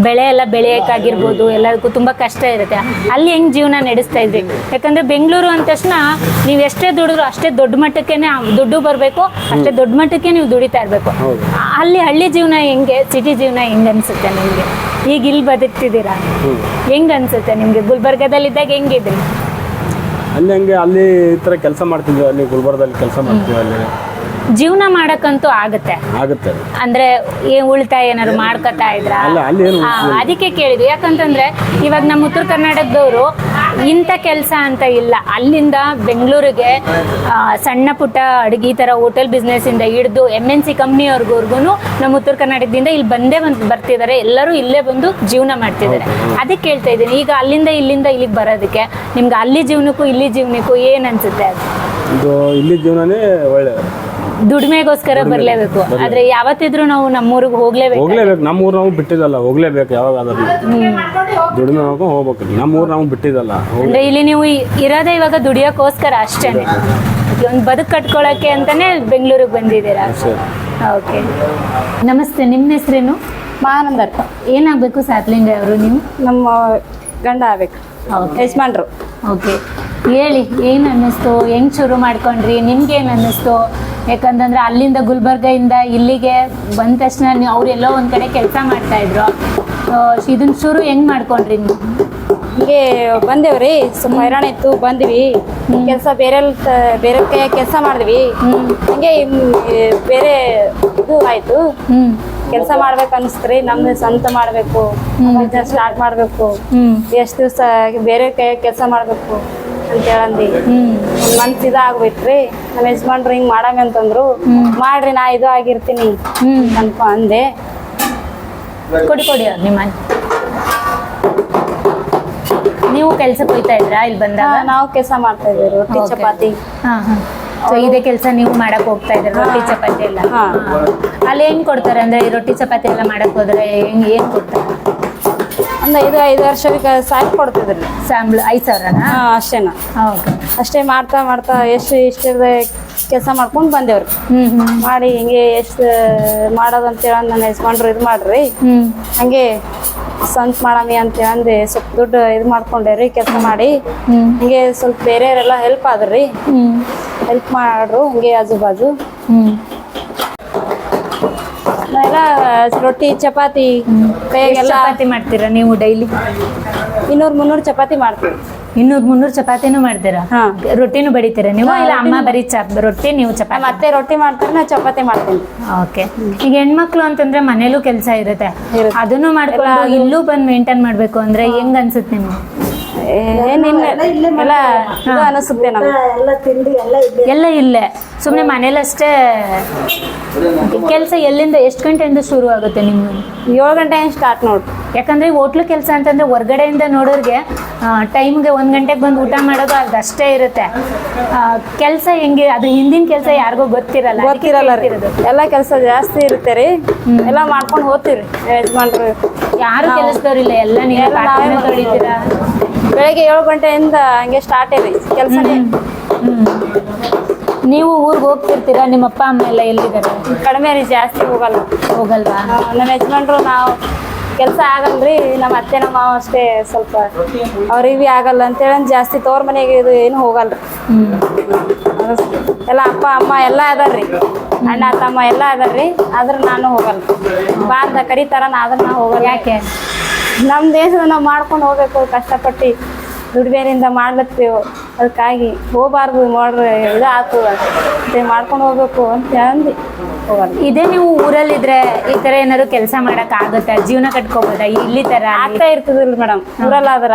ಬೆಳೆ ಎಲ್ಲ ಬೆಳೆಯೋಕ್ಕಾಗಿರ್ಬೋದು ಎಲ್ಲದಕ್ಕೂ ತುಂಬಾ ಕಷ್ಟ ಇರುತ್ತೆ. ಅಲ್ಲಿ ಹೆಂಗ್ ಜೀವನ ನಡೆಸ್ತಾ ಇದ್ರಿ? ಯಾಕಂದ್ರೆ ಬೆಂಗಳೂರು ಅಂದ ತಕ್ಷಣ ನೀವು ಎಷ್ಟೇ ದುಡಿದ್ರು ಅಷ್ಟೇ ದೊಡ್ಡ ಮಟ್ಟಕ್ಕೆ ದುಡ್ಡು ಬರಬೇಕು ಅಷ್ಟೇ ದೊಡ್ಡ ಮಟ್ಟಕ್ಕೆ ನೀವು ದುಡಿತಾ ಇರಬೇಕು. ಅಲ್ಲಿ ಹಳ್ಳಿ ಜೀವನ ಹೆಂಗೆ ಸಿಟಿ ಜೀವನ ಹೆಂಗೆ ಅನ್ಸುತ್ತೆ ನಿಮ್ಗೆ? ಈಗ ಇಲ್ಲಿ ಬದುಕ್ತಿದ್ದೀರಾ? ಹೆಂಗ್ ಅನ್ಸುತ್ತೆ ನಿಮ್ಗೆ? ಗುಲ್ಬರ್ಗದಲ್ಲಿದ್ದಾಗ ಹೆಂಗಿದ್ರಿ? ಅಲ್ಲಿ ಹಂಗೆ ಅಲ್ಲಿ ಈ ಥರ ಕೆಲಸ ಮಾಡ್ತಿದ್ವಿ ಅಲ್ಲಿ ಗುಲ್ಬರ್ಗದಲ್ಲಿ ಕೆಲಸ ಮಾಡ್ತೀವಿ ಅಲ್ಲಿ. ಜೀವನ ಮಾಡಕ್ಕಂತೂ ಆಗತ್ತೆ. ಆಗುತ್ತೆ. ಅಂದ್ರೆ ಏನ್ ಉಳಿತಾಯ ಏನಾದ್ರು ಮಾಡ್ಕೊತಾ ಇದ್ರ? ಅಲ್ಲ, ಅಲ್ಲಿ ಏನು ಅದಕ್ಕೆ ಕೇಳಿದ್ವಿ. ಯಾಕಂತಂದ್ರೆ ಇವಾಗ ನಮ್ಮ ಉತ್ತರ ಕರ್ನಾಟಕದವರು ಇಂಥ ಕೆಲಸ ಅಂತ ಇಲ್ಲ. ಅಲ್ಲಿಂದ ಬೆಂಗಳೂರಿಗೆ ಸಣ್ಣ ಪುಟ್ಟ ಅಡುಗೆ ತರ ಥರ ಹೋಟೆಲ್ ಬಿಸ್ನೆಸ್ ಇಂದ ಹಿಡಿದು ಎಂ ಎನ್ ಸಿ ಕಂಪ್ನಿಯವ್ರಿಗೂ ನಮ್ಮ ಉತ್ತರ ಕರ್ನಾಟಕದಿಂದ ಇಲ್ಲಿ ಬಂದೇ ಬಂದು ಬರ್ತಿದ್ದಾರೆ ಎಲ್ಲರೂ ಇಲ್ಲೇ ಬಂದು ಜೀವನ ಮಾಡ್ತಿದ್ದಾರೆ ಅದಕ್ಕೆ ಕೇಳ್ತಾ ಇದ್ದೀನಿ. ಈಗ ಅಲ್ಲಿಂದ ಇಲ್ಲಿಂದ ಇಲ್ಲಿಗೆ ಬರೋದಕ್ಕೆ ನಿಮ್ಗೆ ಅಲ್ಲಿ ಜೀವನಕ್ಕೂ ಇಲ್ಲಿ ಜೀವನಕ್ಕೂ ಏನ್ ಅನ್ಸುತ್ತೆ? ಅದು ಇದು ಇಲ್ಲಿ ಜೀವನನೇ ಒಳ್ಳೆ. ದುಡಿಮೆಗೋಸ್ಕರ ಬರ್ಲೇಬೇಕು. ಆದ್ರೆ ಯಾವತ್ತಿದ್ರು ನಾವು ನಮ್ಮೂರಿಗೆ ಹೋಗ್ಲೇಬೇಕು. ಹೋಗ್ಲೇಬೇಕು. ನಮ್ಮ ಊರು ನಾವು ಬಿಟ್ಟಿದಲ್ಲ ಹೋಗ್ಲೇಬೇಕು ಯಾವಾಗಾದ್ರೂ. ದುಡಿಮೆ ಹೋಗೋ ಹೋಗ್ಬೇಕು. ನಮ್ಮ ಊರು ನಾವು ಬಿಟ್ಟಿದ್ದಲ್ಲ ಹೋಗ್- ಅಂದ್ರೆ ಇಲ್ಲಿ ನೀವು ಇರೋದೆ ಇವಾಗ ದುಡಿಯೋಕ್ಕೋಸ್ಕರ ಅಷ್ಟೇನೆ ಒಂದು ಬದುಕು ಕಟ್ಕೊಳಕ್ಕೆ ಅಂತಾನೆ ಬೆಂಗಳೂರಿಗೆ ಬಂದಿದ್ದೀರಾ? ಓಕೆ ನಮಸ್ತೆ ನಿಮ್ಮ ಹೆಸರೇನು? ಮಾನಂದ ಏನಾಗಬೇಕು ಸಾತ್ಲಿಂಗ ಅವರು ನೀವು? ನಮ್ಮ ಗಂಡ ಆಗ್ಬೇಕು. ಯಜಮಾನ್ರು. ಓಕೆ ಹೇಳಿ ಏನು ಅನ್ನಿಸ್ತು? ಹೆಂಗ್ ಶುರು ಮಾಡ್ಕೊಂಡ್ರಿ? ನಿಮ್ಗೆ ಏನು ಅನ್ನಿಸ್ತು? ಯಾಕಂತಂದ್ರೆ ಅಲ್ಲಿಂದ ಗುಲ್ಬರ್ಗದಿಂದ ಇಲ್ಲಿಗೆ ಬಂದ ತಕ್ಷಣ ನೀವು ಅವ್ರೆಲ್ಲೋ ಒಂದ್ ಕಡೆ ಕೆಲಸ ಮಾಡ್ತಾ ಇದ್ರು. ಇದನ್ನ ಶುರು ಹೆಂಗ್ ಮಾಡ್ಕೊಂಡ್ರಿ ನೀವು? ಹಿಂಗೆ ಬಂದೇವ್ರಿ ಸುಮ್ಮ ಹೈರಾಣ ಇತ್ತು ಬಂದ್ವಿ. ಕೆಲಸ ಬೇರೆ ಬೇರೆ ಕೈಯಾಗ ಕೆಲಸ ಮಾಡಿದ್ವಿ. ಹಂಗೆ ಬೇರೆ ಇದು ಆಯ್ತು. ಕೆಲಸ ಮಾಡ್ಬೇಕು ಅನ್ಸ್ತ್ರಿ ನಮ್ದು ಸ್ವಂತ ಮಾಡಬೇಕು. ಸ್ಟಾರ್ಟ್ ಮಾಡಬೇಕು. ಎಷ್ಟ್ ಎಷ್ಟು ದಿವಸ ಬೇರೆ ಕೈಯಾಗ ಕೆಲಸ ಮಾಡಬೇಕು. ಅಂತ ಹೇಳಂದಿ ಹ್ಮ್. ಒಂದ್ ಮನ್ಸ್ ಇದಾಗ್ಬಿಟ್ರಿ ನಮ್ಮ ಯಜಮಾನ್ರು ಹಿಂಗ್ ಮಾಡಂಗ ಅಂತಂದ್ರು ಮಾಡ್ರಿ ನಾ ಇದು ಆಗಿರ್ತೀನಿ ಅನ್ಕೊ ಅಂದೆ. ಕೊಡಿ ಕೊಡಿ ಅವ್ರು ನಿಮ್ಮ ನೀವು ಕೆಲ್ಸಕ್ಕೆ ಹೋಗ್ತಾ ಇದ್ರಾ ಇಲ್ಲಿ ಬಂದಾಗ? ನಾವು ಕೆಲಸ ಮಾಡ್ತಾ ಇದ್ವಿ ರೊಟ್ಟಿ ಚಪಾತಿ. ಸೊ ಇದೇ ಕೆಲಸ ನೀವು ಮಾಡಕ್ ಹೋಗ್ತಾ ಇದ್ರಿ ರೊಟ್ಟಿ ಚಪಾತಿ ಎಲ್ಲ. ಅಲ್ಲಿ ಹೆಂಗ್ ಕೊಡ್ತಾರೆ? ಅಂದ್ರೆ ರೊಟ್ಟಿ ಚಪಾತಿ ಎಲ್ಲ ಮಾಡಕ್ ಹೋದ್ರೆ ಹೆಂಗ್ ಏನ್ ಕೊಡ್ತಾರೆ? ಒಂದು ಐದು ಐದು ವರ್ಷಕ್ಕೆ ಸಾಕು ಕೊಡ್ತಿದ್ರಿ ಸಂಬಳ ಐದು ಸಾವಿರ ಹಾಂ ಅಷ್ಟೇನ. ಓಕೆ ಅಷ್ಟೇ ಮಾಡ್ತಾ ಮಾಡ್ತಾ ಎಷ್ಟು ಇಷ್ಟದ ಕೆಲಸ ಮಾಡ್ಕೊಂಡು ಬಂದೇವ್ರಿ. ಮಾಡಿ ಹಿಂಗೆ ಎಷ್ಟು ಮಾಡೋದಂತೇಳಿ ನನ್ನ ಯಜಮಾನ್ರು ಇದು ಮಾಡ್ರಿ. ಹಂಗೆ ಸ್ವಂತ ಮಾಡಮಿ ಅಂತೇಳಿ ಅಂದೆ ಸ್ವಲ್ಪ ದುಡ್ಡು ಇದು ಮಾಡ್ಕೊಂಡೇವ್ರಿ ಕೆಲಸ ಮಾಡಿ. ಹಿಂಗೆ ಸ್ವಲ್ಪ ಬೇರೆಯವರೆಲ್ಲ ಹೆಲ್ಪ್ ಆದ್ರಿ. ಹೆಲ್ಪ್ ಮಾಡ್ರು ಹಿಂಗೆ ಆಜು ಬಾಜು. ರೊಟ್ಟಿ ಚಪಾತಿ ಚಪಾತಿ ಮಾಡ್ತೀರಾ ನೀವು ಡೈಲಿ? ಇನ್ನೂರು ಮುನ್ನೂರು ಚಪಾತಿ ಮಾಡ್ತೀವಿ. ಇನ್ನೂರ್ ಮುನ್ನೂರ್ ಚಪಾತಿನೂ ಮಾಡ್ತೀರಾ? ಹಾ. ರೊಟ್ಟಿನೂ ಬಡಿತೀರಾ ನೀವು? ಇಲ್ಲ ಅಮ್ಮ ಬರೀ ಚಪ್ ರೊಟ್ಟಿ ನೀವು ಚಪಾತಿ? ಮತ್ತೆ ರೊಟ್ಟಿ ಮಾಡ್ತಾರೆ ನಾ ಚಪಾತಿ ಮಾಡ್ತೀನಿ ಓಕೆ. ಈಗ ಹೆಣ್ಮಕ್ಳು ಅಂತಂದ್ರೆ ಮನೇಲೂ ಕೆಲಸ ಇರುತ್ತೆ. ಇರುತ್ತೆ. ಅದನ್ನು ಮಾಡ್ಕೊಂಡು ಇಲ್ಲೂ ಬಂದ್ ಮೇಂಟೈನ್ ಮಾಡ್ಬೇಕು ಅಂದ್ರೆ ಹೆಂಗ್ ಅನ್ಸುತ್ತೆ ನಿಮ್ಗೆ? ಏನಿಲ್ಲ ಎಲ್ಲ ಇದು ಅನಿಸುತ್ತೆ ನಮ್ಗೆ. ಎಲ್ಲ ಇಲ್ಲೇ ಸುಮ್ಮನೆ ಮನೇಲಷ್ಟೇ ಕೆಲಸ ಎಲ್ಲಿಂದ ಎಷ್ಟು ಗಂಟೆಯಿಂದ ಶುರು ಆಗುತ್ತೆ ನಿಮ್ಗೆ ಏಳು ಗಂಟೆ ಸ್ಟಾರ್ಟ್ ನೋಡ್ರಿ ಯಾಕಂದ್ರೆ ಹೋಟ್ಲ್ ಕೆಲಸ ಅಂತಂದ್ರೆ ಹೊರ್ಗಡೆಯಿಂದ ನೋಡೋರಿಗೆ ಟೈಮ್ಗೆ ಒಂದ್ ಗಂಟೆಗೆ ಬಂದು ಊಟ ಮಾಡೋದು ಅಷ್ಟೇ ಇರುತ್ತೆ. ಕೆಲಸ ಹೆಂಗೆ ಅದು ಹಿಂದಿನ ಕೆಲಸ ಯಾರಿಗೂ ಗೊತ್ತಿರಲ್ಲ. ಗೊತ್ತಿರಲ್ಲ. ಎಲ್ಲ ಕೆಲಸ ಜಾಸ್ತಿ ಇರುತ್ತೆ ರೀ. ಎಲ್ಲ ಮಾಡ್ಕೊಂಡು ಹೋಗ್ತೀರಿ ಯಜಮಾನ್ರು. ಯಾರು ಕೆಲಸದವ್ರಿಲ್ಲ ಎಲ್ಲ ನೀವು ಎಲ್ಲ ನಾವೇ ತೊಳಿತೀರಾ? ಬೆಳಗ್ಗೆ ಏಳು ಗಂಟೆಯಿಂದ ಹಂಗೆ ಸ್ಟಾರ್ಟ್ ಇದೆ ಕೆಲಸ. ನೀವು ಊರಿಗೆ ಹೋಗ್ತಿರ್ತೀರಾ? ನಿಮ್ಮ ಅಪ್ಪ ಅಮ್ಮ ಎಲ್ಲ ಎಲ್ಲಿದ್ದಾರೆ? ಕಡಿಮೆ ರೀ ಜಾಸ್ತಿ ಹೋಗಲ್ಲ. ಹೋಗಲ್ವಾ? ನಮ್ಮ ಯಜಮಾನ್ರು ನಾವು ಕೆಲಸ ಆಗಲ್ರಿ ನಮ್ಮ ಅತ್ತೆ ನಮ್ಮ ಮಾವ ಅಷ್ಟೇ ಸ್ವಲ್ಪ ಅವ್ರಿಗೆ ಭೀ ಆಗಲ್ಲ ಅಂತೇಳಿ ಜಾಸ್ತಿ ತೋರ್ ಮನೆಗೆ ಇದು ಏನು ಹೋಗಲ್ರಿ. ಎಲ್ಲ ಅಪ್ಪ ಅಮ್ಮ ಎಲ್ಲ ಅದಾರ್ರಿ. ಅಣ್ಣ ತಮ್ಮ ಎಲ್ಲ ಅದಾರ್ರಿ ಆದ್ರೆ ನಾನು ಹೋಗಲ್ಲ. ಬಾ ಅಂತ ಕರೀತಾರ ಆದ್ರೆ ನಾ ಹೋಗಲ್ಲ. ಯಾಕೆ? ನಮ್ಮ ದೇಶದ ನಾವು ಮಾಡ್ಕೊಂಡು ಹೋಗ್ಬೇಕು ಕಷ್ಟಪಟ್ಟು ದುಡಿಮೆಯಿಂದ ಮಾಡ್ಲತ್ತೀವಿ. ಅದಕ್ಕಾಗಿ ಹೋಗಬಾರ್ದು ಮಾಡ್ರೆ ಇದು ಆಗ್ತದ. ಮತ್ತೆ ಮಾಡ್ಕೊಂಡು ಹೋಗ್ಬೇಕು ಅಂತ ಅಂದು ಹೋಗಲ್ಲ ಇದೇ ನೀವು ಊರಲ್ಲಿದ್ರೆ ಈ ತರ ಏನಾದ್ರು ಕೆಲಸ ಮಾಡಕ್ ಆಗುತ್ತಾ? ಜೀವನ ಕಟ್ಕೋಬೋದಾ? ಇಲ್ಲಿ ತರ ಆಗ್ತಾ ಇರ್ತದಿಲ್ರಿ ಮೇಡಮ್ ಊರಲ್ಲಾದ್ರ.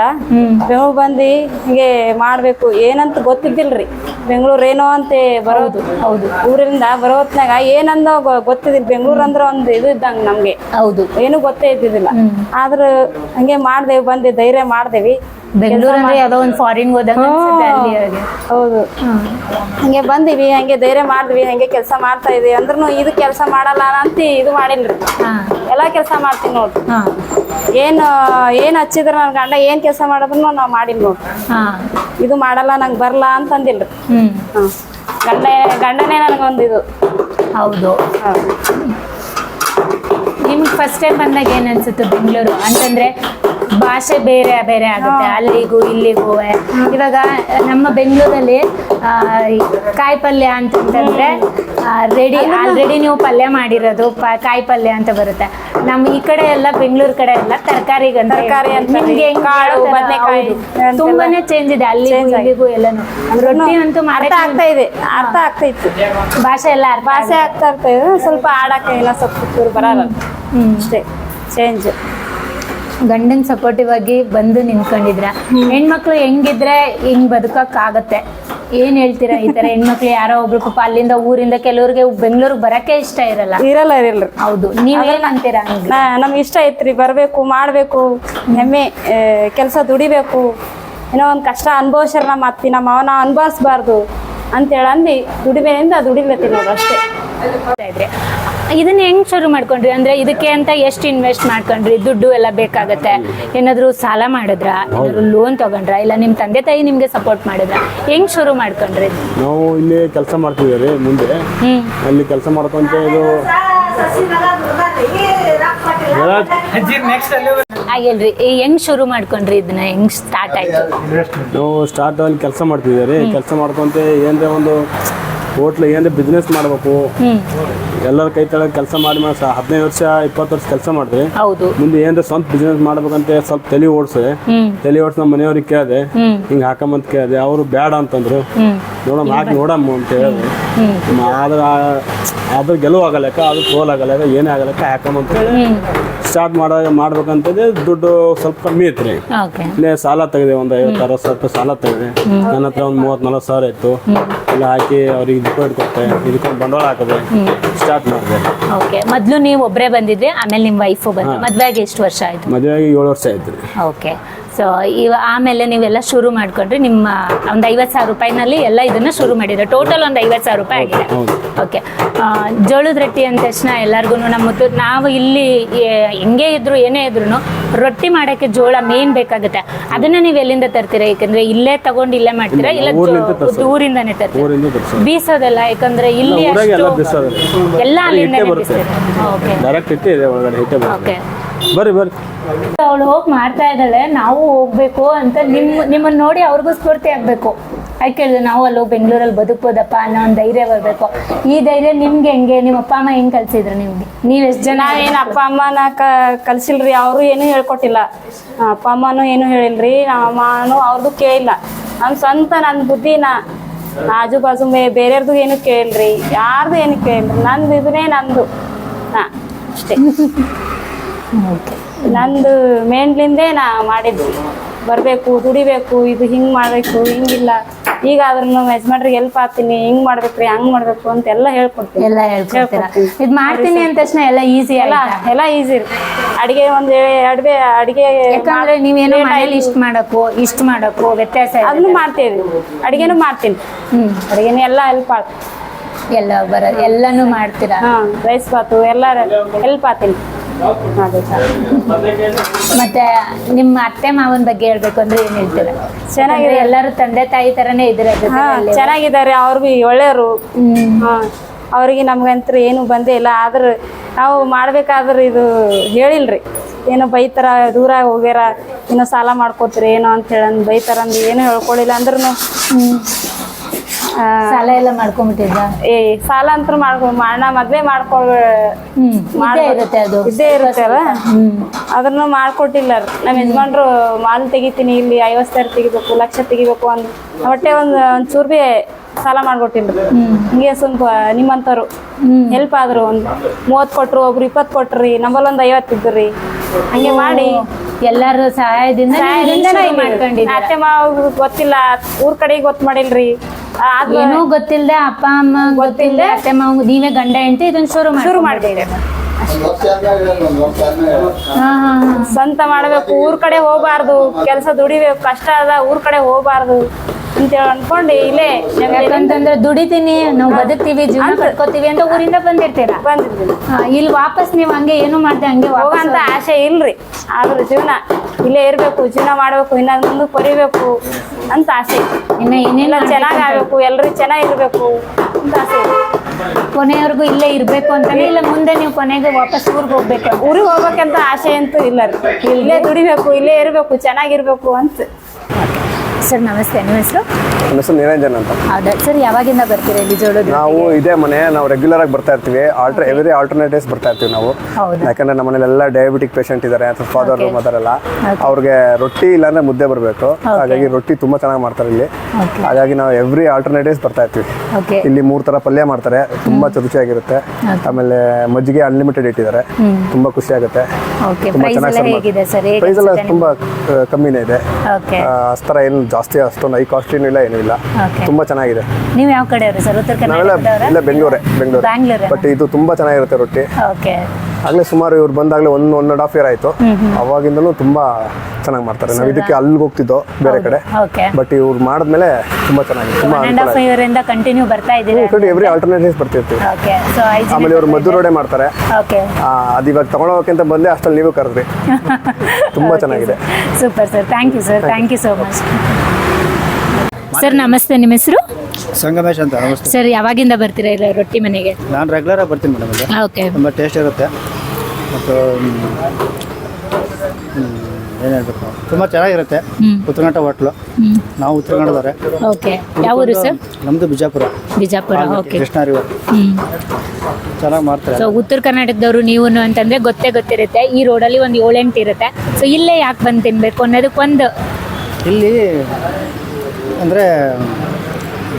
ಬೆಂಗ್ಳೂರ್ ಬಂದು ಹಿಂಗೆ ಮಾಡ್ಬೇಕು. ಏನಂತ ಗೊತ್ತಿದ್ದಿಲ್ರಿ. ಬೆಂಗಳೂರು ಏನೋ ಅಂತ ಬರೋದು. ಹೌದು ಊರಿಂದ ಬರೋ ಹೊತ್ನಾಗ ಏನಂದ ಗೊತ್ತಿದ್ದಿಲ್ಲ. ಬೆಂಗಳೂರು ಅಂದ್ರೆ ಒಂದು ಇದು ಇದ್ದಂಗೆ ನಮ್ಗೆ. ಹೌದು. ಏನು ಗೊತ್ತೇ ಇದ್ದಿದ್ದಿಲ್ಲ. ಆದ್ರೂ ಆದ್ರ ಹಂಗೆ ಮಾಡ್ದೇವಿ ಬಂದು ಧೈರ್ಯ ಮಾಡ್ದೇವಿ. ಬೆಂಗಳೂರು ಅಂದ್ರೆ ಯಾವ್ದೋ ಒಂದು ಫಾರಿನ್ ಹೋದಾಗ. ಹೌದು. ಹಂಗೆ ಬಂದಿವಿ ಹಂಗೆ ಧೈರ್ಯ ಮಾಡಿದ್ವಿ ಹಂಗೆ ಕೆಲಸ ಮಾಡ್ತಾ ಇದೀವಿ. ಅಂದ್ರೂ ಇದು ಕೆಲಸ ಮಾಡಲ್ಲ ಅಂತ ಇದು ಮಾಡಿಲ್ರಿ ಎಲ್ಲಾ ಕೆಲಸ ಮಾಡ್ತೀನಿ ನೋಡ್ರಿ ಏನು ಏನು ಹಚ್ಚಿದ್ರ ನನ್ನ ಗಂಡ ಏನು ಕೆಲಸ ಮಾಡಿದ್ರು ನಾವು ಮಾಡಿಲ್ಲ ನೋಡ್ರಿ ಇದು ಮಾಡಲ್ಲ ನಂಗೆ ಬರಲ್ಲ ಅಂತ ಅಂದಿಲ್ರಿ ಹ್ಮ್. ಹಾಂ. ಗಂಡ ಗಂಡನೇ ನನಗೊಂದು ಇದು ಹೌದು. ನಿಮ್ಗೆ ಫಸ್ಟ್ ಟೈಮ್ ಬಂದಾಗ ಏನ್ ಅನ್ಸುತ್ತೆ ಬೆಂಗಳೂರು. ಅಂತಂದ್ರೆ ಭಾಷೆ ಬೇರೆ ಬೇರೆ ಆಗುತ್ತೆ. ಅಲ್ಲಿಗೂ ಇಲ್ಲಿಗೂ. ಇವಾಗ ನಮ್ಮ ಬೆಂಗಳೂರಲ್ಲಿ ಕಾಯಿ ಪಲ್ಯ ಅಂತಂದ್ರೆ ರೆಡಿ ಆಲ್ರೆಡಿ ನೀವು ಪಲ್ಯ ಮಾಡಿರೋದು ಕಾಯಿ ಪಲ್ಯ ಅಂತ ಬರುತ್ತೆ. ನಮ್ಮ ಈ ಕಡೆ ಎಲ್ಲ ಬೆಂಗಳೂರು ಕಡೆ ಎಲ್ಲ ತರಕಾರಿ ತರ್ಕಾರಿ ನಿಮ್ಗೆ ಕಾಳು? ಬದ್ನೆಕಾಯಿ. ತುಂಬಾನೇ ಚೇಂಜ್ ಇದೆ ಅಲ್ಲಿ. ಇಲ್ಲಿಗೂ ಎಲ್ಲಾನು. ರೊಟ್ಟಿ ಅಂತೂ ಅರ್ಥ ಆಗ್ತಾ ಇದೆ. ಅರ್ಥ ಆಗ್ತಾ ಇತ್ತು. ಭಾಷೆ ಎಲ್ಲ ಭಾಷೆ ಆಗ್ತಾ ಇದೆ. ಸ್ವಲ್ಪ ಆಡಕ್ಕೆ ಇಲ್ಲ ಸ್ವಲ್ಪ ಬರಲ್ಲ. ಹ್ಮ್. ಅಷ್ಟೇ. ಚೇಂಜ್ ಗಂಡನ್ ಸಪೋರ್ಟಿವ್ ಆಗಿ ಬಂದು ನಿಂತ್ಕೊಂಡಿದ್ರ. ಹೆಣ್ಮಕ್ಳು ಹೆಂಗಿದ್ರೆ ಹಿಂಗ್ ಬದುಕಕ್ ಆಗತ್ತೆ ಏನ್ ಹೇಳ್ತೀರಾ ಈ ತರ ಹೆಣ್ಮಕ್ಳು ಯಾರೋ ಒಬ್ರು ಪಾಪ ಅಲ್ಲಿಂದ ಊರಿಂದ ಕೆಲವ್ರಿಗೆ ಬೆಂಗಳೂರಿಗೆ ಬರಕ್ಕೆ ಇಷ್ಟ ಇರಲ್ಲ. ಇರಲ್ಲ ಇರಲ್ಲ. ಹೌದು ನೀವೇನ್ ಅಂತೀರಾ ಹಂಗೆ? ನಾ ನಮ್ಗೆ ಇಷ್ಟ ಐತ್ರಿ ಬರಬೇಕು ಮಾಡಬೇಕು ಹೆಮ್ಮೆ ಕೆಲಸ ದುಡಿಬೇಕು. ಏನೋ ಒಂದು ಕಷ್ಟ ಅನುಭವಿಸ್ಯಾರ ನಮ್ಮ ಅತ್ತಿ ನಮ್ಮ ಅವನ ಅನುಭವಿಸ್ಬಾರ್ದು. ಅಂತೇಳಿ ಅಂದು ದುಡಿಮೆಯಿಂದ ದುಡಿಲತ್ತೀನಿ ನೋಡ್ರಿ ಅಷ್ಟೇ. ಇದ್ರಿ. ಇದನ್ನ ಹೆಂಗ್ ಶುರು ಮಾಡ್ಕೊಂಡ್ರಿ? ಅಂದ್ರೆ ಇದಕ್ಕೆ ಅಂತ ಎಷ್ಟು ಇನ್ವೆಸ್ಟ್ ಮಾಡ್ಕೊಂಡ್ರಿ? ದುಡ್ಡು ಎಲ್ಲ ಬೇಕಾಗತ್ತೆ. ಏನಾದ್ರು ಸಾಲ ಮಾಡಿದ್ರ? ಏನಾದ್ರು ಲೋನ್ ತಗೊಂಡ್ರ? ಇಲ್ಲ ನಿಮ್ ತಂದೆ ತಾಯಿ ನಿಮ್ಗೆ ಸಪೋರ್ಟ್ ಮಾಡಿದ್ರ? ಹೆಂಗ್ ಶುರು ಮಾಡ್ಕೊಂಡ್ರಿ? ನಾವು ಇಲ್ಲಿ ಕೆಲಸ ಮಾಡ್ತಿದ್ದೀವಿ ಮುಂದೆ. ಅಲ್ಲಿ ಕೆಲಸ ಮಾಡ್ಕೊಂತ ಇದು ಆಗಿಲ್ರಿ ಈ ಹೆಂಗ್ ಶುರು ಮಾಡ್ಕೊಂಡ್ರಿ ಇದನ್ನ? ಹೆಂಗ್ ಸ್ಟಾರ್ಟ್ ಆಯ್ತು? ನಾವು ಸ್ಟಾರ್ಟ್ ಅಲ್ಲಿ ಕೆಲಸ ಮಾಡ್ತಿದ್ದೀವಿ ಕೆಲಸ ಮಾಡ್ಕೊಂತ ಏನ್ರೆ ಒಂದು ಹೋಟ್ಲ್ ಏನಂದ್ರೆ ಬಿಸ್ನೆಸ್ ಮಾಡಬೇಕು. ಎಲ್ಲರ ಕೈ ತಳ ಕೆಲಸ ಮಾಡಿ ಮಾಡಿ ಸಹ ಹದಿನೈದು ವರ್ಷ ಇಪ್ಪತ್ತು ವರ್ಷ ಕೆಲಸ ಮಾಡಿದ್ರಿ. ಹೌದು. ಮುಂದೆ ಏನರ ಸ್ವಂತ ಬಿಸ್ನೆಸ್ ಮಾಡ್ಬೇಕಂತ ಸ್ವಲ್ಪ ತಲೆ ಓಡಿಸಿ. ತಲೆ ಓಡಿಸಿ ನಮ್ಮ ಮನೆಯವ್ರಿಗೆ ಕೇಳಿದೆ. ಹಿಂಗೆ ಹಾಕಂಬಂತ ಕೇಳಿದೆ. ಅವರು ಬೇಡ ಅಂತಂದ್ರು. ನೋಡಮ್ಮ ಹಾಕಿ ನೋಡಮ್ಮ ಅಂತ ಹೇಳಿದ್ರು. ಆದ್ರೆ ಆದ್ರೆ ಗೆಲುವು ಆಗಲ್ಲಕ್ಕ ಅದು ಸೋಲ್ ಆಗಲ್ಲ ಏನೇ ಆಗಲ್ಲಕ್ಕ ಹಾಕಂಬಂತ ಸ್ಟಾರ್ಟ್ ಮಾಡಾಗ ಮಾಡ್ಬೇಕಂತಂದ್ರೆ ದುಡ್ಡು ಸ್ವಲ್ಪ ಕಮ್ಮಿ ಐತ್ರಿ. ಇಲ್ಲೇ ಸಾಲ ತೆಗೆದೆ ಒಂದು ಐವತ್ತು ಅರವತ್ತು ಸಾವಿರ ರೂಪಾಯಿ ಸಾಲ ತೆಗೆದೆ. ನನ್ನ ಹತ್ರ ಒಂದು ಮೂವತ್ತು ನಲ್ವತ್ತು ಸಾವಿರ ಇತ್ತು. ಇಲ್ಲ ಹಾಕಿ ಅವ್ರಿಗೆ ದುಡ್ಡು ಕೊಟ್ಟೆ. ಇದಕ್ಕೊಂದು ಬಂಡವಾಳ ಹಾಕಿದೆ. ಸ್ಟಾರ್ಟ್ ಮಾಡಿದೆ ಓಕೆ ಮೊದಲು ನೀವು ಒಬ್ರೇ ಬಂದಿದ್ರಿ ಆಮೇಲೆ ನಿಮ್ಮ ವೈಫು ಬಂದ್ರು ಮದ್ವೆಗೆ ಎಷ್ಟು ವರ್ಷ ಆಯ್ತು? ಮದುವೆಗೆ ಏಳು ವರ್ಷ ಆಯ್ತು ಓಕೆ. ಸೊ ಇವ ಆಮೇಲೆ ನೀವೆಲ್ಲ ಶುರು ಮಾಡ್ಕೊಂಡ್ರೆ ನಿಮ್ಮ ಒಂದು ಐವತ್ತು ಸಾವಿರ ರೂಪಾಯಿನಲ್ಲಿ ಎಲ್ಲ ಇದನ್ನ ಶುರು ಮಾಡಿದ್ರೆ. ಟೋಟಲ್ ಒಂದು ಐವತ್ತು ಸಾವಿರ ರೂಪಾಯಿ ಆಗಿದೆ. ಓಕೆ ಜೋಳದ ರೊಟ್ಟಿ ಅಂದ ತಕ್ಷಣ ಎಲ್ಲರಿಗೂ ನಮ್ಮ ಮುತ್ತು- ನಾವು ಇಲ್ಲಿ ಹೆಂಗೆ ಇದ್ರು ಏನೇ ಇದ್ರು ರೊಟ್ಟಿ ಮಾಡೋಕ್ಕೆ ಜೋಳ ಮೇನ್ ಬೇಕಾಗುತ್ತೆ. ಅದನ್ನ ನೀವು ಎಲ್ಲಿಂದ ತರ್ತೀರಾ? ಯಾಕಂದ್ರೆ ಇಲ್ಲೇ ತಗೊಂಡು ಇಲ್ಲೇ ಮಾಡ್ತೀರಾ? ಇಲ್ಲ ಊರಿಂದಾನೆ ತರ್ತೀರಾ? ಬೀಸೋದಲ್ಲ ಯಾಕಂದ್ರೆ ಇಲ್ಲಿ ಅಷ್ಟು ಎಲ್ಲ. ಬೀಸ್ತೀರಾ? ಓಕೆ ಬರ್ರಿ ಬರ್ರಿ. ಅವಳು ಹೋಗಿ ಮಾಡ್ತಾ ಇದ್ದಾಳೆ ನಾವು ಹೋಗ್ಬೇಕು ಅಂತ ನಿಮ್ಮ ನಿಮ್ಮನ್ನ ನೋಡಿ ಅವ್ರಿಗೂ ಸ್ಫೂರ್ತಿ ಆಗ್ಬೇಕು. ಅದಕ್ಕೆ ಕೇಳಿದ್ರೆ ನಾವು ಅಲ್ಲಿ ಹೋಗಿ ಬೆಂಗಳೂರಲ್ಲಿ ಬದುಕ್ಬೋದಪ್ಪ ಅನ್ನೋ ಒಂದು ಧೈರ್ಯ ಬರಬೇಕು. ಈ ಧೈರ್ಯ ನಿಮ್ಗೆ ಹೆಂಗೆ? ನಿಮ್ಮ ಅಪ್ಪ ಅಮ್ಮ ಹೆಂಗ್ ಕಲ್ಸಿದ್ರು ನಿಮ್ಗೆ? ನೀವು ಎಷ್ಟು ಜನ ಏನು ಅಪ್ಪ ಅಮ್ಮನ ಕ ಕಲ್ಸಿಲ್ರಿ ಅವರು ಏನೂ ಹೇಳ್ಕೊಟ್ಟಿಲ್ಲ. ಅಪ್ಪ ಅಮ್ಮನೂ ಏನು ಹೇಳಿಲ್ರಿ ನಮ್ಮ ಅಮ್ಮನೂ ಅವ್ರದ್ದು ಕೇಳಿಲ್ಲ. ನನ್ನ ಸ್ವಂತ ನನ್ನ ಬುದ್ಧಿನ ಆಜು ಬಾಜು ಮೇ ಬೇರೆಯವ್ರದ್ದು ಏನು ಕೇಳಿಲ್ರಿ ಯಾರ್ದು ಏನು ಕೇಳಿಲ್ರಿ ನಂದು ಇದನ್ನೇ ನಂದು. ಹಾಂ ಅಷ್ಟೇ. ನಂದು ಮೇನ್ಲಿಂದೇ ನಾ ಮಾಡಿದ್ದು. ಬರಬೇಕು ದುಡಿಬೇಕು ಇದು ಹಿಂಗೆ ಮಾಡಬೇಕು ಹಿಂಗಿಲ್ಲ. ಈಗ ಅದ್ರನ್ನು ಯಜಮಾನ್ರಿಗೆ ಹೆಲ್ಪ್ ಆಗ್ತೀನಿ ಹಿಂಗ್ ಮಾಡ್ಬೇಕ್ರಿ ಹಂಗ್ ಮಾಡ್ಬೇಕು ಅಂತ ಎಲ್ಲ ಹೇಳ್ಕೊಡ್ತೀನಿ. ಎಲ್ಲ ಹೇಳ್ಕೊಡ್ತೀರಾ? ಇದು ಮಾಡ್ತೀನಿ ಅಂದ ತಕ್ಷಣ ಎಲ್ಲ ಈಸಿ ಎಲ್ಲ ಎಲ್ಲ ಈಸಿ ಅಡಿಗೆ ಒಂದು ಅಡಿಗೆ ಅಡಿಗೆ ಯಾಕಂದ್ರೆ ನೀವೇನೋ ಮನೇಲಿ ಇಷ್ಟ ಮಾಡಕ್ಕೋ ಇಷ್ಟ ಮಾಡಕ್ಕೋ ವ್ಯತ್ಯಾಸ. ಅದನ್ನು ಮಾಡ್ತೇವೆ. ಅಡಿಗೆನೂ ಮಾಡ್ತೀನಿ. ಹ್ಮ್. ಅಡಿಗೆನೂ ಎಲ್ಲ ಹೆಲ್ಪ್ ಆಗ್ತೀನಿ ಎಲ್ಲ ಬರ ಎಲ್ಲಾನು ಮಾಡ್ತೀರಾ? ರೈಸ್ ಬಾತು ಎಲ್ಲ ಹೆಲ್ಪ್ ಆಗ್ತೀನಿ. ಅದೇ ಸರ್ ಮತ್ತೆ ನಿಮ್ಮ ಅತ್ತೆ ಮಾವನ ಬಗ್ಗೆ ಹೇಳ್ಬೇಕು ಅಂದ್ರೆ ಏನ್ ಹೇಳ್ತೀರಾ? ಚೆನ್ನಾಗಿದೆ ಎಲ್ಲರೂ ತಂದೆ ತಾಯಿ ತರನೇ ಇದ್ರೆ ಹಾಂ. ಚೆನ್ನಾಗಿದ್ದಾರೆ. ಅವ್ರು ಭೀ ಒಳ್ಳೆಯವರು. ಅವ್ರಿಗೆ ನಮ್ಗಂತೂ ಏನು ಬಂದೇ ಇಲ್ಲ. ಆದ್ರೆ ನಾವು ಮಾಡ್ಬೇಕಾದ್ರೆ ಇದು ಹೇಳಿಲ್ರಿ. ಏನೋ ಬೈತಾರ ದೂರ ಹೋಗ್ಯಾರ ಏನೋ ಸಾಲ ಮಾಡ್ಕೋತೀರಿ ಏನೋ ಅಂತ ಹೇಳಿ ಬೈತಾರ ಅಂದ್ರೆ ಏನೂ ಹೇಳ್ಕೊಳಿಲ್ಲ ಅಂದ್ರೂ ಸಾಲ ಎಲ್ಲ ಮಾಡ್ಕೊಂಡ್ಬಿಟ್ಟಿದ್ದ ಏ ಸಾಲ ಅಂತೂ ಮಾಡ್ಕೊ ಮಾಡ ಮಾಡ್ಕೊಳ್ ಮಾಡ್ಕೊ ಹ್ಮ್ ಇದ್ದೇ ಇರುತ್ತೆ ಅದು. ಇದ್ದೇ ಇರುತ್ತಲ್ಲ ಅದನ್ನು ಮಾಡ್ಕೊಟ್ಟಿಲ್ಲ. ರೀ. ನಮ್ಮ ಯಜಮಾನ್ರು ಮಾಲ್ ತೆಗಿತೀನಿ ಇಲ್ಲಿ ಐವತ್ತು ಸಾವಿರ ತೆಗಿಬೇಕು ಲಕ್ಷ ತೆಗಿಬೇಕು ಅಂದ್ ಹೊಟ್ಟೆ ಒಂದು ಒಂದ್ ಚೂರು ಭೀ ಸಾಲ ಮಾಡ್ಕೊಟ್ಟಿನ್ರಿ ಹಿಂಗೆ ಸ್ವಲ್ಪ ನಿಮ್ಮಂಥವ್ರು ಹೆಲ್ಪ್ ಆದ್ರು ಒಂದು ಮೂವತ್ತು ಕೊಟ್ರು ಒಬ್ರು ಇಪ್ಪತ್ತು ಕೊಟ್ರಿ ನಮ್ಮಲ್ಲಿ ಒಂದು ಐವತ್ತು ಇದ್ರಿ ರೀ ಹಂಗೆ ಮಾಡಿ. ಎಲ್ಲಾರು ಸಹಾಯದಿಂದ. ಅತ್ತೆ ಮಾವ ಗೊತ್ತಿಲ್ಲ ಊರ್ ಕಡೆಗೆ ಗೊತ್ತ ಮಾಡಿಲ್ರಿ. ಏನೂ ಗೊತ್ತಿಲ್ಲದೆ ಅಪ್ಪ ಅಮ್ಮ ಗೊತ್ತಿಲ್ಲದೆ ಅತ್ತೆ ಮಾವ ನೀವೇ ಗಂಡ ಹೆಂಡತಿ ಇದನ್ನ ಶುರು ಮಾಡಿ ಶುರು ಮಾಡಿದೆ ಸ್ವಂತ ಮಾಡ್ಬೇಕು ಊರ್ ಕಡೆ ಹೋಗ್ಬಾರ್ದು ಕೆಲಸ ದುಡಿಬೇಕು ಕಷ್ಟ ಅದ ಊರ್ ಕಡೆ ಹೋಗ್ಬಾರ್ದು. ಅಂತೇಳಿ ಅನ್ಕೊಂಡು ಇಲ್ಲೇ ಯಾಕಂತಂದ್ರೆ ದುಡಿತೀನಿ ನಾವು ಬದುಕ್ತೀವಿ ಜೀವನ ಕಟ್ಕೋತೀವಿ ಅಂತ ಊರಿಂದ ಬಂದಿರ್ತೀರ? ಬಂದಿದ್ದೀನಿ ಹಾ, ಇಲ್ಲಿ ವಾಪಸ್ ನೀವು ಹಂಗೆ ಏನು ಮಾಡ್ದೆ ಹಂಗೆ ಹೋಗಂತ ಆಸೆ ಇಲ್ರಿ. ಆದ್ರೆ ಜೀವನ ಇಲ್ಲೇ ಇರ್ಬೇಕು ಜೀವನ ಮಾಡ್ಬೇಕು ಇನ್ನ ಮುಂದೆ ಪರಿಬೇಕು ಅಂತ ಆಸೆ. ಇನ್ನ ಏನಿಲ್ಲ ಚೆನ್ನಾಗಿ ಆಗ್ಬೇಕು ಚೆನ್ನಾಗಿ ಚೆನ್ನಾಗಿರ್ಬೇಕು ಅಂತ ಆಸೆ. ಕೊನೆಯವರೆಗೂ ಇಲ್ಲೇ ಇರ್ಬೇಕು ಅಂತಾನೆ ಇಲ್ಲ ಮುಂದೆ ನೀವು ಕೊನೆಗೆ ವಾಪಸ್ ಊರಿಗೆ ಹೋಗ್ಬೇಕು ಅಂತ. ಊರಿಗೆ ಹೋಗ್ಬೇಕಂತ ಆಸೆ ಅಂತೂ ಇಲ್ಲ ರೀ. ಇಲ್ಲೇ ದುಡಿಬೇಕು ಇಲ್ಲೇ ಇರ್ಬೇಕು ಚೆನ್ನಾಗಿರ್ಬೇಕು ಅಂತ. ಸರ್ ನಮಸ್ತೆ ನಿಮ್ಮ ಹೆಸರು ನನ್ನ ಹೆಸರು ನಿರಂಜನ್ ಅಂತ. ಹೌದಾ? ಸರ್ ಯಾವಾಗಿಂದ ಬರ್ತೀರಾ ಇಲ್ಲಿ ಜೋಳದ ನಾವು ಇದೇ ಮನೆ ನಾವು ರೆಗ್ಯುಲರ್ ಆಗಿ ಬರ್ತಾ ಇರ್ತೀವಿ. ಆಲ್ಟರ್ ಎವ್ರಿ ಡೇಸ್ ಬರ್ತಾ ಇರ್ತೀವಿ ನಾವು. ಹೌದಾ? ಯಾಕಂದ್ರೆ ನಮ್ಮ ಮನೇಲೆಲ್ಲ ಡಯಾಬಿಟಿಕ್ ಪೇಷಂಟ್ ಇದ್ದಾರೆ ಫಾದರ್ ಮದರ್ ಎಲ್ಲ. ಅವ್ರಿಗೆ ರೊಟ್ಟಿ ಇಲ್ಲಾಂದ್ರೆ ಮುದ್ದೆ ಬರಬೇಕು. ಹಾಗಾಗಿ ರೊಟ್ಟಿ ತುಂಬಾ ಚೆನ್ನಾಗಿ ಮಾಡ್ತಾರೆ ಇಲ್ಲಿ. ಹಾಗಾಗಿ ನಾವು ಎವ್ರಿ ಡೇಸ್ ಬರ್ತಾ ಇರ್ತೀವಿ. ಇಲ್ಲಿ ಮೂರ್ ತರ ಪಲ್ಯ ಮಾಡ್ತಾರೆ. ತುಂಬಾ ರುಚಿಯಾಗಿರುತ್ತೆ ಆಮೇಲೆ ಮಜ್ಜಿಗೆ ಅನ್ಲಿಮಿಟೆಡ್ ಇಟ್ಟಿದ್ದಾರೆ ತುಂಬಾ ಖುಷಿ ಆಗುತ್ತೆ ತುಂಬಾ ಚೆನ್ನಾಗಿ ಪ್ರೈಸ್ ಎಲ್ಲ ತುಂಬಾ ಕಮ್ಮಿನೇ ಇದೆ. ಅಷ್ಟರ ಏನು ಜಾಸ್ತಿ ಅಷ್ಟೊಂದು ಹೈ ಏನು ಇಲ್ಲ ಏನೂ ಇಲ್ಲ. ತುಂಬಾ ಚೆನ್ನಾಗಿದೆ. ನೀವು ಯಾವ ಕಡೆ ಸರ್? ಉತ್ತರ ಇಲ್ಲ ಬೆಂಗಳೂರೇ ಬೆಂಗಳೂರು. ಬ್ಯಾಂಗ್ಳೂರು? ಬಟ್ ಇದು ತುಂಬಾ ಚೆನ್ನಾಗಿರುತ್ತೆ ರೊಟ್ಟಿ. ಓಕೆ ಆಗ್ಲೇ ಸುಮಾರು ಇವ್ರು ಬಂದಾಗ್ಲೇ ಒಂದು ಒನ್ ಅಂಡ್ ಹಾಫ್ ಇಯರ್ ಆಯ್ತು. ಅವಾಗಿಂದಲೂ ತುಂಬಾ ಚೆನ್ನಾಗಿ ಮಾಡ್ತಾರೆ. ನಾವು ಇದಕ್ಕೆ ಅಲ್ಲಿಗೆ ಹೋಗ್ತಿದ್ದೋ ಬೇರೆ ಕಡೆ. ಬಟ್ ಇವ್ರು ಮಾಡಿದ್ಮೇಲೆ ತುಂಬಾ ಚೆನ್ನಾಗಿದೆ. ತುಂಬಾ ಕಂಟಿನ್ಯೂ ಬರ್ತಾ ಎವ್ರಿ ಆಲ್ಟರ್ನೇಟಿವ್ಸ್ ಬರ್ತಿರ್ತೀವಿ. ಆಮೇಲೆ ಇವ್ರು ಮದ್ದು ರೋಡೆ ಮಾಡ್ತಾರೆ. ಅದು ಇವಾಗ ತಗೊಳೋಕ್ಕಿಂತ ಬಂದೆ ಅಷ್ಟಲ್ಲಿ ನೀವು ಕರೆದ್ರಿ. [LAUGHS] ತುಂಬಾ ಚೆನ್ನಾಗಿದೆ. Super sir thank you sir thank you so much sir ನಮಸ್ತೆ ನಿಮ್ಮ ಹೆಸರು? ಸಂಗಮೇಶ್ ಅಂತ ನಮಸ್ತೆ. ಸರ್ ಯಾವಾಗಿಂದ ಬರ್ತೀರಾ ಇಲ್ಲ ರೊಟ್ಟಿ ಮನೆಗೆ? ನಾನು ರೆಗ್ಯುಲರ್ ಆಗಿ ಬರ್ತೀನಿ ಮೇಡಮ್ ಇಲ್ಲಿ. ಓಕೆ. ತುಂಬ ಟೇಸ್ಟ್ ಇರುತ್ತೆ. ಮತ್ತು ಏನು ಹೇಳ್ಬೇಕು? ತುಂಬ ಚೆನ್ನಾಗಿರುತ್ತೆ. ಉತ್ತರಕನ್ನಡ ಹೋಟ್ಲು. ನಾವು ಉತ್ತರಘಟ್ಟದವ್ರೆ ಓಕೆ. ಯಾವ ಊರು ಸರ್? ನಮ್ಮದು ಬಿಜಾಪುರ. ಬಿಜಾಪುರ ಓಕೆ. ಕೃಷ್ಣ ರಿವರ್ ಚೆನ್ನಾಗಿ ಮಾಡ್ತಾರೆ. ಸೊ ಉತ್ತರ ಕರ್ನಾಟಕದವರು ನೀವು ಅಂತಂದ್ರೆ ಗೊತ್ತೇ ಗೊತ್ತಿರುತ್ತೆ. ಈ ರೋಡಲ್ಲಿ ಒಂದು ಏಳೆಂಟು ಇರುತ್ತೆ. ಸೊ ಇಲ್ಲೇ ಯಾಕೆ ಬಂದು ತಿನ್ಬೇಕು ಅನ್ನೋದಕ್ಕೊಂದು ಇಲ್ಲಿ ಅಂದರೆ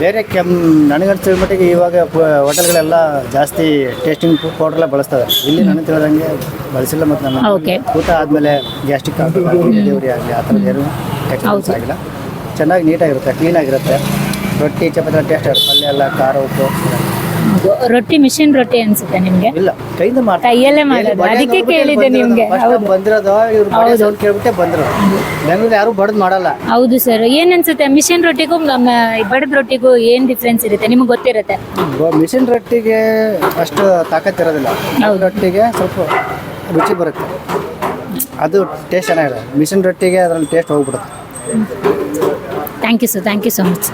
ಬೇರೆ ಕೆಮ್ ನನಗನ್ಸಿದ ಮಟ್ಟಿಗೆ ಇವಾಗ ಹೋಟೆಲ್ಗಳೆಲ್ಲ ಜಾಸ್ತಿ ಟೇಸ್ಟಿಂಗ್ ಪೌಡ್ರೆಲ್ಲ ಬಳಸ್ತಾರೆ ಇಲ್ಲಿ ನನಗೆ ತಿಳಿದಂಗೆ ಬಳಸಿಲ್ಲ ಮತ್ತು ನಮ್ಮ. ಊಟ ಆದಮೇಲೆ ಗ್ಯಾಸ್ಟ್ರಿಕ್ ಡೆಲಿವರಿ ಆಗಲಿ ಆ ಥರದ್ದು ಏನು ಟೆಕ್ನಾಲಜಿ ಆಗಿಲ್ಲ. ಚೆನ್ನಾಗಿ ನೀಟಾಗಿರುತ್ತೆ ಕ್ಲೀನಾಗಿರುತ್ತೆ ರೊಟ್ಟಿ ಚಪಾತಿ ಟೇಸ್ಟ್ ಆಗುತ್ತೆ ಪಲ್ಯ ಎಲ್ಲ ಖಾರ ಉಪ್ಪು. ರೊಟ್ಟಿ ಮಿಷಿನ್ ರೊಟ್ಟಿ ಅನ್ಸುತ್ತೆ ನಿಮ್ಗೆ? ಇಲ್ಲ ಕೈಯಿಂದ ಮಾಡ್ತಾರೆ. ಕೈಯಲ್ಲೇ ಮಾಡೋದು? ಅದಕ್ಕೆ ಕೇಳಿದೆ ನಿಮ್ಗೆ. ಹೌದು. ಬಂದಿರೋದು ಇವ್ರು ಕೇಳ್ಬಿಟ್ಟೆ ಬಂದ್ರು. ಬೆಂಗಳೂರು ಯಾರು ಬಡದ್ ಮಾಡಲ್ಲ. ಹೌದು ಸರ್. ಏನ್ ಅನ್ಸುತ್ತೆ? ಮಿಷಿನ್ ರೊಟ್ಟಿಗೂ ನಮ್ಮ ಬಡದ್ ರೊಟ್ಟಿಗೂ ಏನ್ ಡಿಫ್ರೆನ್ಸ್ ಇರುತ್ತೆ? ನಿಮ್ಗೆ ಗೊತ್ತಿರುತ್ತೆ? ಮಿಷಿನ್ ರೊಟ್ಟಿಗೆ ಅಷ್ಟು ತಾಕತ್ ಇರೋದಿಲ್ಲ. ರೊಟ್ಟಿಗೆ ಸ್ವಲ್ಪ ರುಚಿ ಬರುತ್ತೆ. ಅದು ಟೇಸ್ಟ್ ಚೆನ್ನಾಗಿದೆ ಮಿಷಿನ್ ರೊಟ್ಟಿಗೆ ಅದ್ರಲ್ಲಿ ಟೇಸ್ಟ್ ಹೋಗ್ಬಿಡುತ್ತೆ. Thank you sir thank you so much